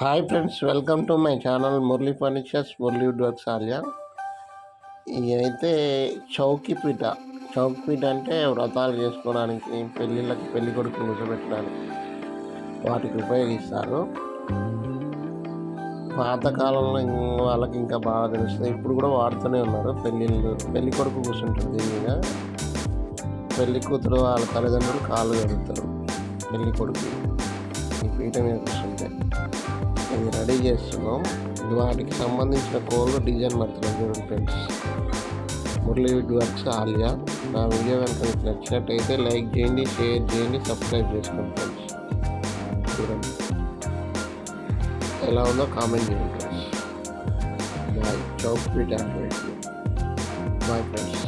Hi friends welcome to my channel Murali furnitures Murali works Alia ఇదైతే చౌకీపీట చౌకీపీట అంటే వ్రతాలు చేసుకోవడానికి పెళ్ళిళ్ళకి పెళ్ళి కొడుకు కూర్చోబెట్టడానికి వాటికి ఉపయోగిస్తారు. పాతకాలంలో వాళ్ళకి ఇంకా బాగా తెలుస్తుంది ఇప్పుడు కూడా వాడుతూనే ఉన్నారు. పెళ్ళిళ్ళు పెళ్ళి కొడుకు కూర్చుంటుంది దీని మీద పెళ్ళి కూతురు వాళ్ళ తల్లిదండ్రులు కాళ్ళు కడుగుతారు. పెళ్ళి కొడుకు. ఈ ఉంటాయి ఇది రెడీ చేస్తున్నాం. వాటికి సంబంధించిన కోళ్ళు డిజైన్ పడుతున్నాం చూడండి friends. Murali with works Alia. నా వీడియో కనుక మీకు నచ్చినట్టయితే లైక్ చేయండి షేర్ చేయండి సబ్స్క్రైబ్ చేసుకోండి ఫ్రెండ్స్. చూడండి. ఎలా ఉందో కామెంట్ చేయండి ఫ్రెండ్స్. బాయ్. చౌక్ పీట బాయ్ ఫ్రెండ్స్.